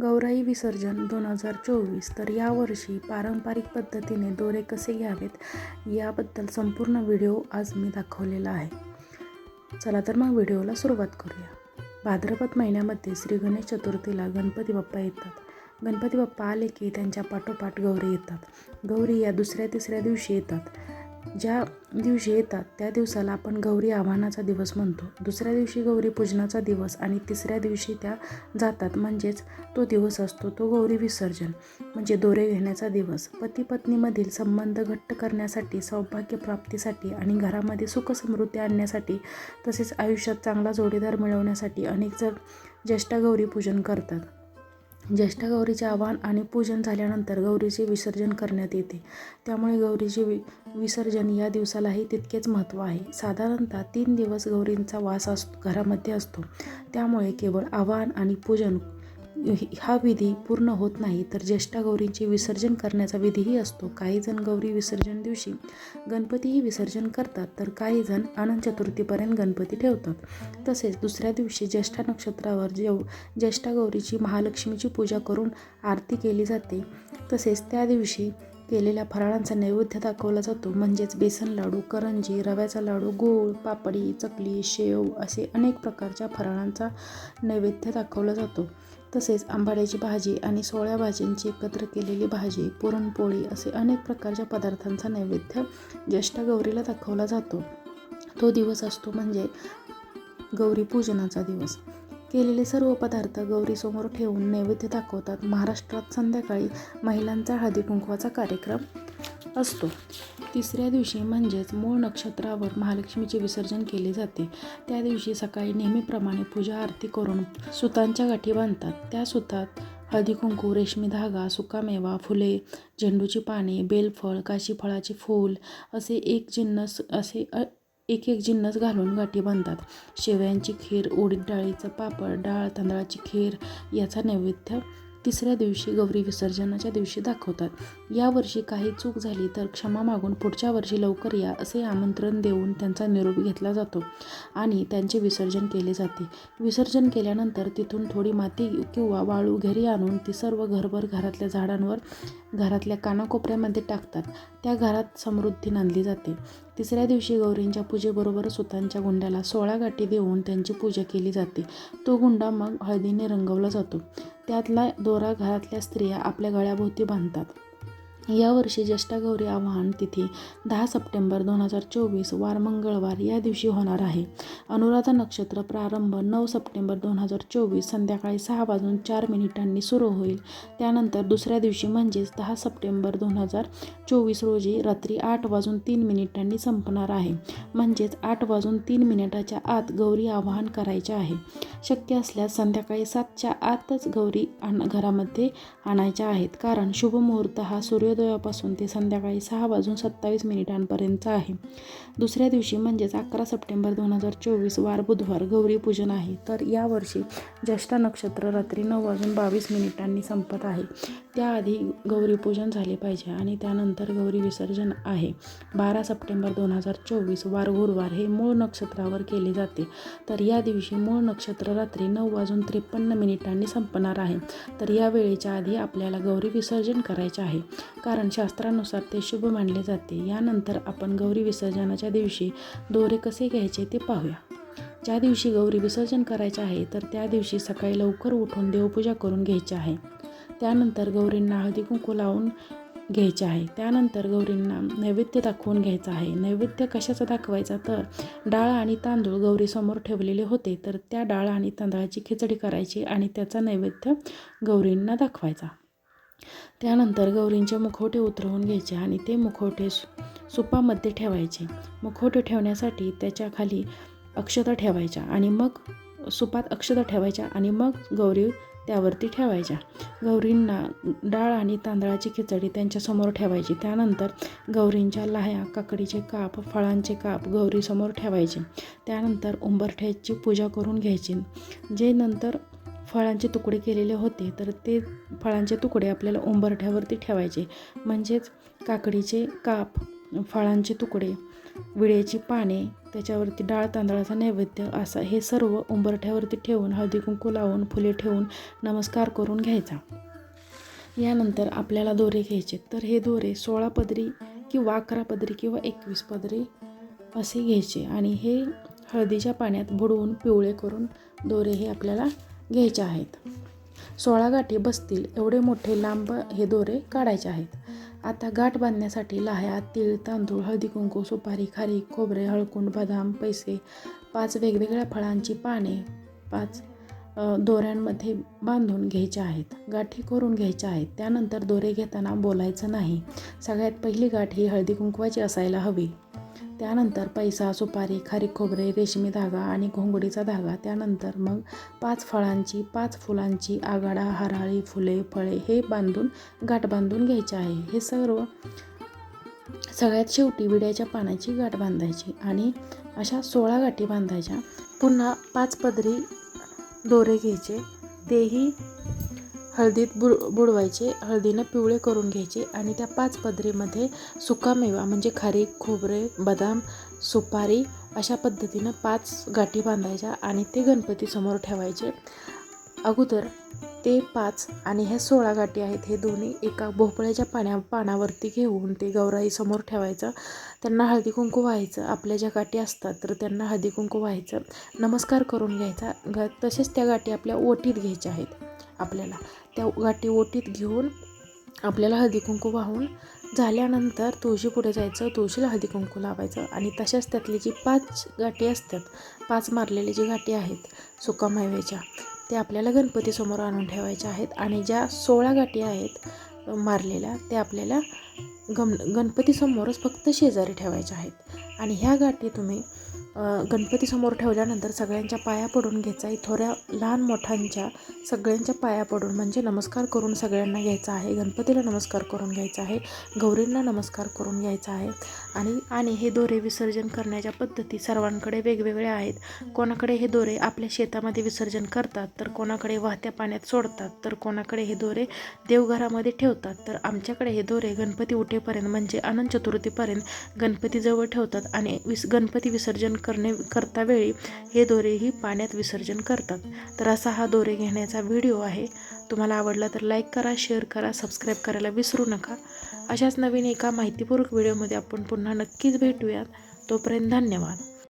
गौराई विसर्जन दोन हजार चोवीस. तर यावर्षी पारंपरिक पद्धतीने दोरे कसे घ्यावेत याबद्दल संपूर्ण व्हिडिओ आज मी दाखवलेला आहे. चला तर मग व्हिडिओला सुरुवात करूया. भाद्रपद महिन्यामध्ये श्री गणेश चतुर्थीला गणपती बाप्पा येतात. गणपती बाप्पा आले की त्यांच्या पाठोपाठ गौरी येतात. गौरी या दुसऱ्या तिसऱ्या दिवशी येतात. ज्या दिवशी येतात त्या दिवसाला आपण गौरी आव्हानाचा दिवस म्हणतो. दुसऱ्या दिवशी गौरी पूजनाचा दिवस आणि तिसऱ्या दिवशी त्या जातात. म्हणजेच तो दिवस असतो तो गौरी विसर्जन म्हणजे दोरे घेण्याचा दिवस. पती पत्नीमधील संबंध घट्ट करण्यासाठी सौभाग्य प्राप्तीसाठी आणि घरामध्ये सुखसमृद्धी आणण्यासाठी तसेच आयुष्यात चांगला जोडीदार मिळवण्यासाठी अनेक जण ज्येष्ठा गौरी पूजन करतात. ज्येष्ठा गौरीचे आवाहन आणि पूजन झाल्यानंतर गौरीचे विसर्जन करण्यात येते. त्यामुळे गौरीचे वि विसर्जन या दिवसालाही तितकेच महत्त्व आहे. साधारणतः तीन दिवस गौरींचा वास असतो घरामध्ये असतो. त्यामुळे केवळ आवाहन आणि पूजन हा विधी पूर्ण होत नाही तर ज्येष्ठा गौरींचे विसर्जन करण्याचा विधीही असतो. काही जण गौरी विसर्जन दिवशी गणपतीही विसर्जन करतात तर काही जण चतुर्थीपर्यंत गणपती ठेवतात. तसेच दुसऱ्या दिवशी ज्येष्ठा नक्षत्रावर जेव ज्येष्ठा गौरीची महालक्ष्मीची पूजा करून आरती केली जाते. तसेच त्या दिवशी केलेल्या फराळांचा नैवेद्य दाखवला जातो म्हणजेच बेसन लाडू करंजी रव्याचा लाडू गोळ पापडी चकली शेव असे अनेक प्रकारच्या फराळांचा नैवेद्य दाखवला जातो. तसेच आंबाड्याची भाजी आणि सोळ्या भाज्यांची एकत्र केलेली भाजी पुरणपोळी असे अनेक प्रकारच्या पदार्थांचा नैवेद्य ज्येष्ठ गौरीला दाखवला जातो. तो दिवस असतो म्हणजे गौरी पूजनाचा दिवस. केलेले सर्व पदार्थ गौरीसमोर ठेवून नैवेद्य दाखवतात. महाराष्ट्रात संध्याकाळी महिलांचा हळदी कुंकवाचा कार्यक्रम असतो. तिसऱ्या दिवशी म्हणजेच मूळ नक्षत्रावर महालक्ष्मीचे विसर्जन केले जाते. त्या दिवशी सकाळी नेहमीप्रमाणे पूजा आरती करून सुतांच्या गाठी बांधतात. त्या सुतात हळदी कुंकू रेशमी धागा सुकामेवा फुले झेंडूची पाने बेलफळ काशीफळाचे फूल असे एक जिन्नस असे एक एक जिन्नस घालून गाठी बांधतात. शेवयांची खीर उडीद डाळीचं पापड डाळ तांदळाची खीर याचा नैवेद्य तिसऱ्या दिवशी गौरी विसर्जनाच्या दिवशी दाखवतात. यावर्षी काही चूक झाली तर क्षमा मागून पुढच्या वर्षी लवकर या असे आमंत्रण देऊन त्यांचा निरोप घेतला जातो आणि त्यांचे विसर्जन केले जाते. विसर्जन केल्यानंतर तिथून थोडी माती किंवा वाळू घरी आणून ती सर्व घरभर घरातल्या झाडांवर घरातल्या कानाकोपऱ्यामध्ये टाकतात. त्या घरात समृद्धी नांदली जाते. तिसऱ्या दिवशी गौरींच्या पूजेबरोबर सुतांच्या गुंड्याला सोळा गाठी देऊन त्यांची पूजा केली जाते. तो गुंडा मग हळदीने रंगवला जातो. त्यातला दोरा घरातल्या स्त्रिया आपल्या गळ्याभोवती बांधतात. यावर्षी ज्येष्ठागौरी आवाहन तिथी दहा सप्टेंबर दोन हजार चोवीस वार मंगळवार या दिवशी होणार आहे. अनुराधा नक्षत्र प्रारंभ नऊ सप्टेंबर दोन हजार चोवीस संध्याकाळी सहा वाजून चार मिनिटांनी सुरू होईल. त्यानंतर दुसऱ्या दिवशी म्हणजेच दहा सप्टेंबर दोन हजार चोवीस रोजी रात्री आठ वाजून तीन मिनिटांनी संपणार आहे. म्हणजेच आठ वाजून तीन मिनिटाच्या आत गौरी आवाहन करायचे आहे. शक्य असल्यास संध्याकाळी सातच्या आतच गौरी आण घरामध्ये आणायच्या आहेत. कारण शुभ मुहूर्त हा सूर्य सूर्योदयापासून ते संध्याकाळी सहा वाजून सत्तावीस मिनिटांपर्यंत आहे. दुसऱ्या दिवशी म्हणजेच अकरा सप्टेंबर दोन हजार चोवीस वार बुधवार गौरीपूजन आहे. तर यावर्षी ज्येष्ठा नक्षत्र रात्री नऊ वाजून बावीस मिनिटांनी संपत आहे. त्याआधी गौरीपूजन झाले पाहिजे आणि त्यानंतर गौरी विसर्जन आहे. बारा सप्टेंबर दोन हजार चोवीस वार गुरुवार हे मूळ नक्षत्रावर केले जाते. तर या दिवशी मूळ नक्षत्र रात्री नऊ वाजून त्रेपन्न मिनिटांनी संपणार आहे. तर या वेळेच्या आधी आपल्याला गौरी विसर्जन करायचे आहे. कारण शास्त्रानुसार ते शुभ मानले जाते. यानंतर आपण गौरी विसर्जनाच्या दिवशी दोरे कसे घ्यायचे ते पाहूया. ज्या दिवशी गौरी विसर्जन करायचे आहे तर त्या दिवशी सकाळी लवकर उठून देवपूजा करून घ्यायची आहे. त्यानंतर गौरींना हळदी कुंकू लावून घ्यायचे आहे. त्यानंतर गौरींना नैवेद्य दाखवून घ्यायचं आहे. नैवेद्य कशाचा दाखवायचा? तर डाळ आणि तांदूळ गौरीसमोर ठेवलेले होते तर त्या डाळ आणि तांदळाची खिचडी करायची आणि त्याचा नैवेद्य गौरींना दाखवायचा. त्यानंतर गौरींचे मुखवटे उतरवून घ्यायचे आणि ते मुखवटे सुपामध्ये ठेवायचे. मुखवटे ठेवण्यासाठी त्याच्याखाली अक्षता ठेवायच्या आणि मग सुपात अक्षता ठेवायच्या आणि मग गौरी त्यावरती ठेवायच्या. गौरींना डाळ आणि तांदळाची खिचडी त्यांच्यासमोर ठेवायची. त्यानंतर गौरींच्या लाह्या काकडीचे काप फळांचे काप गौरीसमोर ठेवायचे. त्यानंतर उंबरठ्याची पूजा करून घ्यायची. जे नंतर फळांचे तुकडे केलेले होते तर ते फळांचे तुकडे आपल्याला उंबरठ्यावरती ठेवायचे. म्हणजेच काकडीचे काप फळांचे तुकडे विड्याची पाने त्याच्यावरती डाळ तांदळाचा नैवेद्य असा हे सर्व उंबरठ्यावरती ठेवून हळदी कुंकू लावून फुले ठेवून नमस्कार करून घ्यायचा. यानंतर आपल्याला दोरे घ्यायचे. तर हे दोरे सोळा पदरी किंवा अकरा पदरी किंवा एकवीस पदरी असे घ्यायचे. आणि हे हळदीच्या पाण्यात बुडवून पिवळे करून दोरे हे आपल्याला घ्यायचे आहेत. सोळा गाठी बसतील एवढे मोठे लांब हे दोरे काढायचे आहेत. आता गाठ बांधण्यासाठी लाह्या तीळ तांदूळ हळदी कुंकू सुपारी खारी खोबरे हळकुंड बदाम पैसे पाच वेगवेगळ्या फळांची पाने पाच दोऱ्यांमध्ये बांधून घ्यायच्या आहेत. गाठी करून घ्यायच्या आहेत. त्यानंतर दोरे घेताना बोलायचं नाही. सगळ्यात पहिली गाठ ही हळदी कुंकवाची असायला हवी. त्यानंतर पैसा सुपारी खारी खोबरे रेशमी धागा आणि घोंगडीचा धागा. त्यानंतर मग पाच फळांची पाच फुलांची आगाडा हराळी फुले फळे हे बांधून गाठ बांधून घ्यायचे आहे. हे सर्व सगळ्यात शेवटी विड्याच्या पानाची गाठ बांधायची आणि अशा सोळा गाठी बांधायच्या. पुन्हा पाच पदरी दोरे घ्यायचे. तेही हळदीत बुड बुडवायचे हळदीनं पिवळे करून घ्यायचे आणि त्या पाच पदरीमध्ये सुकामेवा म्हणजे खारीक खोबरे बदाम सुपारी अशा पद्धतीनं पाच गाठी बांधायच्या आणि ते गणपतीसमोर ठेवायचे. अगोदर ते पाच आणि ह्या सोळा गाठी आहेत हे दोन्ही एका भोपळ्याच्या पाण्या पानावरती घेऊन ते गौराईसमोर ठेवायचं. त्यांना हळदी कुंकू व्हायचं. आपल्या ज्या गाठी असतात तर त्यांना हळदी कुंकू व्हायचं. नमस्कार करून घ्यायचा. ग तसेच त्या गाठी आपल्या ओटीत घ्यायच्या आहेत. आपल्याला. त्या गाठी ओटीत घेऊन आपल्याला हळदी कुंकू वाहून झाल्यानंतर तुळशी पुढे जायचं तुळशीला हळदी कुंकू लावायचं. आणि तशाच त्यातली जी पाच गाठी असतात पाच मारलेली जी गाठी आहेत सुकामायवेच्या त्या आपल्याला गणपतीसमोर आणून ठेवायच्या आहेत. आणि ज्या सोळा गाठी आहेत मारलेल्या त्या आपल्याला गम गणपतीसमोरच फक्त शेजारी ठेवायच्या आहेत. आणि ह्या गाठी तुम्ही गणपतीसमोर ठेवल्यानंतर सगळ्यांच्या पाया पडून घ्यायचा. आहे थोड्या लहान मोठ्यांच्या सगळ्यांच्या पाया पडून म्हणजे नमस्कार करून सगळ्यांना घ्यायचा आहे. गणपतीला नमस्कार करून घ्यायचा आहे. गौरींना नमस्कार करून घ्यायचा आहे. आणि आणि हे दोरे विसर्जन करण्याच्या पद्धती सर्वांकडे वेगवेगळ्या आहेत. कोणाकडे हे दोरे आपल्या शेतामध्ये विसर्जन करतात तर कोणाकडे वाहत्या पाण्यात सोडतात तर कोणाकडे हे दोरे देवघरामध्ये ठेवतात तर आमच्याकडे हे दोरे गणपती उठेपर्यंत म्हणजे अनंत चतुर्थीपर्यंत गणपतीजवळ ठेवतात. आणि विस गणपती विसर्जन करणे करता वेळी हे दोरेही पाण्यात विसर्जन करतात. तर असा हा दोरे घेण्याचा व्हिडिओ आहे. तुम्हाला आवडला तर लाईक करा शेअर करा सबस्क्राईब करायला विसरू नका. अशाच नवीन एका माहितीपूर्वक व्हिडिओमध्ये आपण पुन्हा नक्कीच भेटूयात. तोपर्यंत धन्यवाद.